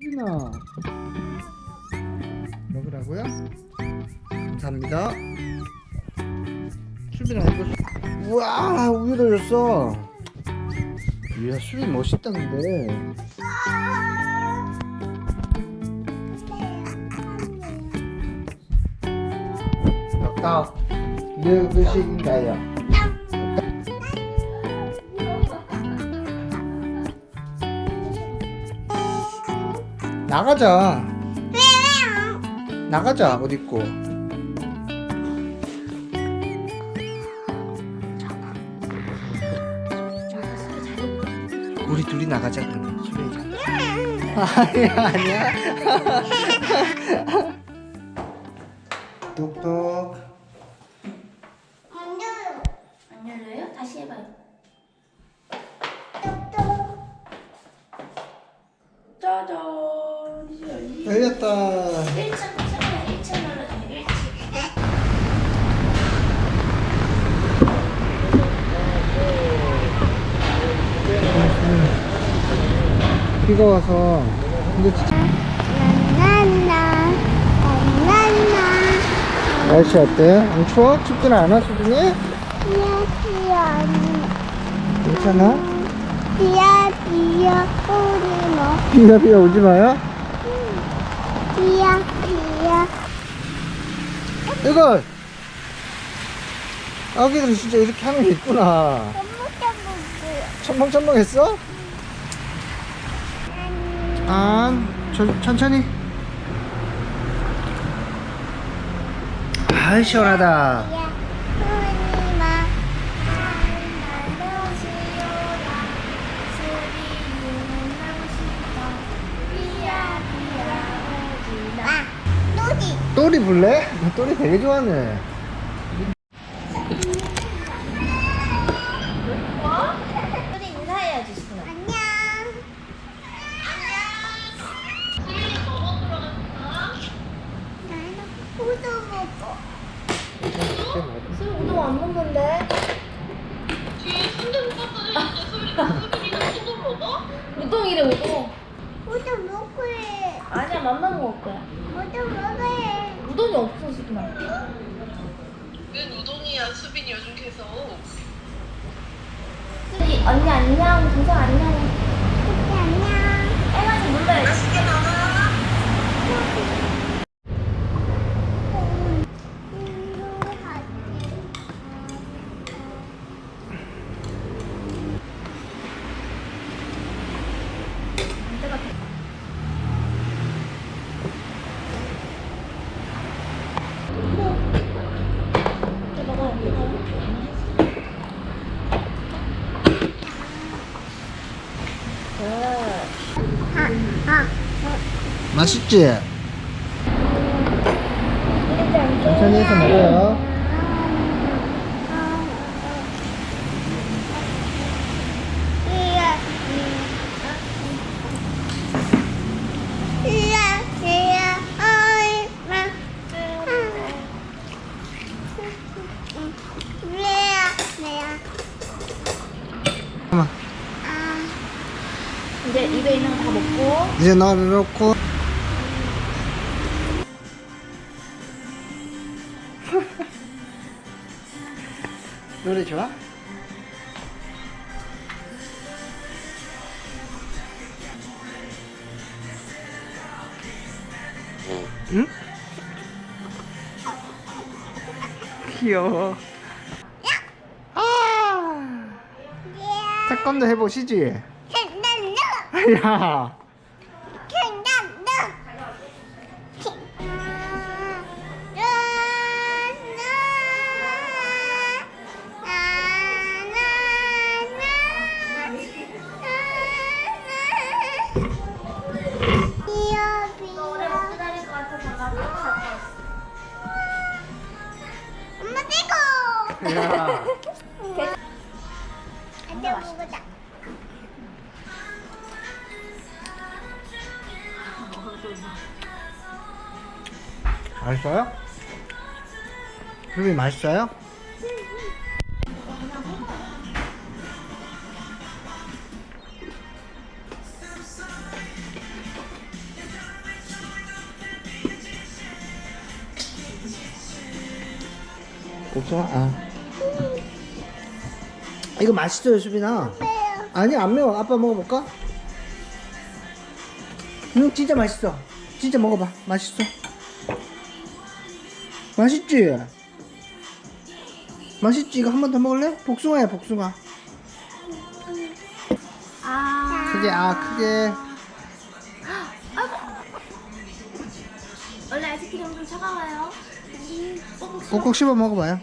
수빈아 먹으라고요? 감사합니다 수빈아 이거 수- 우와 우유를 줬어 이야 수빈 멋있다 근데 떡 누구신가요? 나가자. 나가자 어디 있고. 우리 둘이 나가자 그러면 수빈이 자 아니야? 아니야? 똑똑 안 열려요? 다시 해봐요. 짜잔. 열렸다 1층, 1층, 1층 눌러주세요. 1층. 비가 와서 근데 진짜 날씨 어때? 안 추워? 춥진 않아 수빈이? 괜찮아? 비야 비야 우리 뭐 비가 비가 오지 마요 비야 비야 이거 아기들이 진짜 이렇게 하는 게 있구나. 깜빡깜빡 첨벙첨벙 했어? 아, 천, 천천히. 아 시원하다 불래? 나 또리 되게 좋아하네 우리 인사해야지, 신아. 안녕 나는 우도 먹어 술 우동 안 먹는데? 우동이래, 우동. 우도 먹을래 아니야, 맘만 먹을 거야. 우도 먹을래 우동이 없어, 수빈아. 웬 우동이야 수빈이 요즘 계속 수빈이, 언니 안녕, 동생 안녕. 안녕 빨간색 눌러야지. 맛있 지? 천천히 해서 먹어요 이제 입에 있는 거 다 먹고. 이제 너를 놓고 노래 좋아? 응? 귀여워. 아! 태권도 해보시지? 야 엄마 빼고 야. 안돼 먹자 맛있어요? 루비 맛있어요? 복숭아 아 이거 맛있어요 수빈아 아니 안 매워 아빠 먹어볼까? 응 진짜 맛있어 진짜 먹어봐 맛있어 맛있지? 맛있지? 이거 한 번 더 먹을래? 복숭아야 복숭아 아. 크게 아 크게 원래 아이스크림 좀 차가워요. 꼭꼭 씹어 먹어봐요.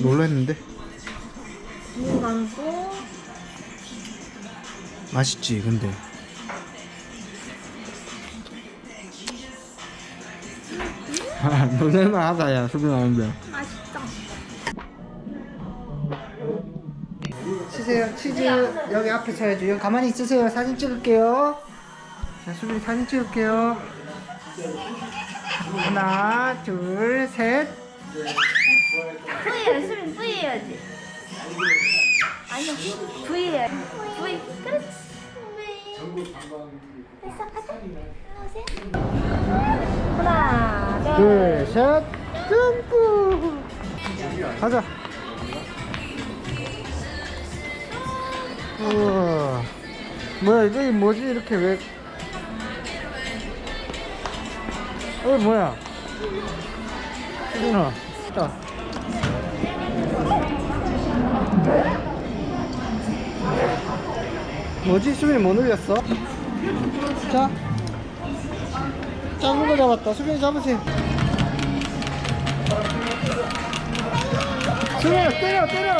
놀랐는데? 눈 감고. 맛있지 근데. 놀랄만 하다 야 수빈아 근데. 맛있다. 치세요 치즈. 여기 앞에 쳐야죠. 여기 가만히 있으세요. 사진 찍을게요. 자 수빈이 사진 찍을게요 하나 둘 셋 V 해야지. 수빈 V 해야지. 아니야. V 해야지. V. 그렇지. 됐어 가자 하나, 둘. 둘셋 점프 가자 우와 뭐야 이게 뭐지 이렇게 왜 어 뭐야 수빈아 자 뭐지 수빈이 뭐 눌렸어? 자 작은 거 잡았다. 수빈이 잡으세요. 수빈아 때려 때려.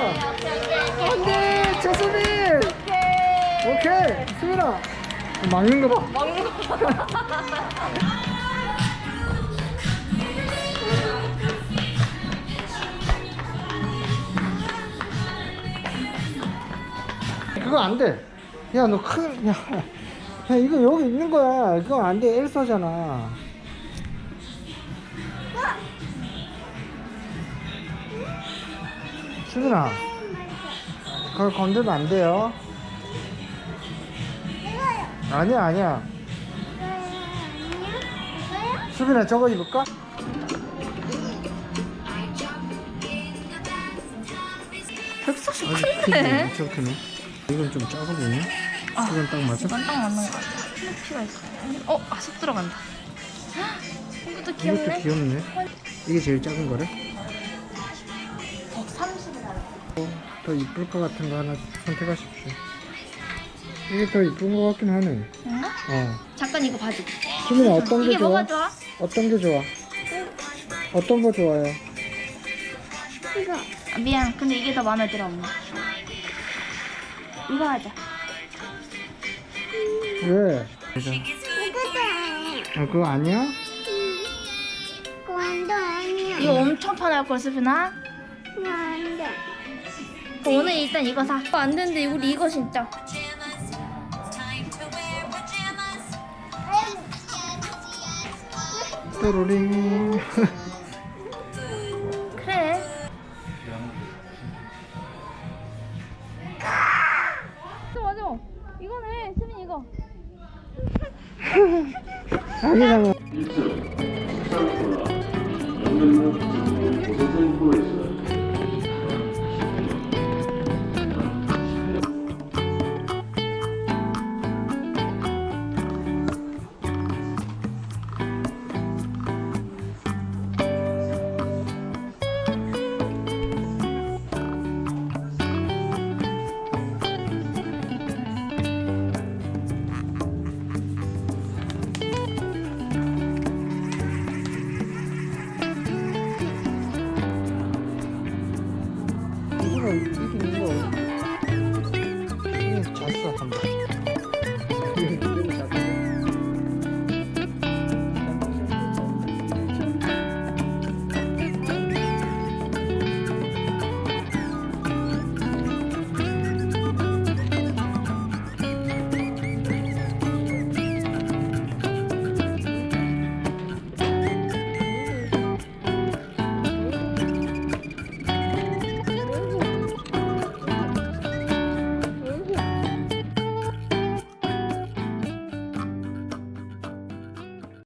안돼 최수빈. 오케이 수빈아 막는 거 봐. 막는 거 봐. 그거 안 돼. 야, 너 큰, 야, 야, 이거 여기 있는 거야. 이거 안 돼. 엘사잖아. 수빈아, 그걸 건들면 안 돼요. 아니야, 아니야. 수빈아, 저거 입을까? 아주 크네. 엄청 크네. 이건 좀 작아 보이네. 이건 딱 맞아? 이건 딱 맞는 거 같아. 필요가 있어. 어, 아, 속 들어간다. 헉, 이것도 이것도 귀엽네. 귀엽네. 이게 제일 작은 거래? 130이다. 더 이쁠 것 같은 거 하나 선택하십시오. 이게 더 이쁜 것 같긴 하네. 뭔가? 어. 잠깐 이거 봐줘. 수민아 어떤 게 이게 좋아? 뭐가 좋아? 어떤 게 좋아? 어떤 거 좋아요? 이거. 아, 미안. 근데 이게 더 마음에 들어, 엄마. 이거 하자. 왜? 아 그거 아니야? 이거 완전 아니야 이거 엄청 편할 걸, 수빈아. 이거 안돼 오늘 일단 이거 사. 이거 안 되는데 우리 이거 진짜. 또로링. 아니잖아. 연결목 고생부에서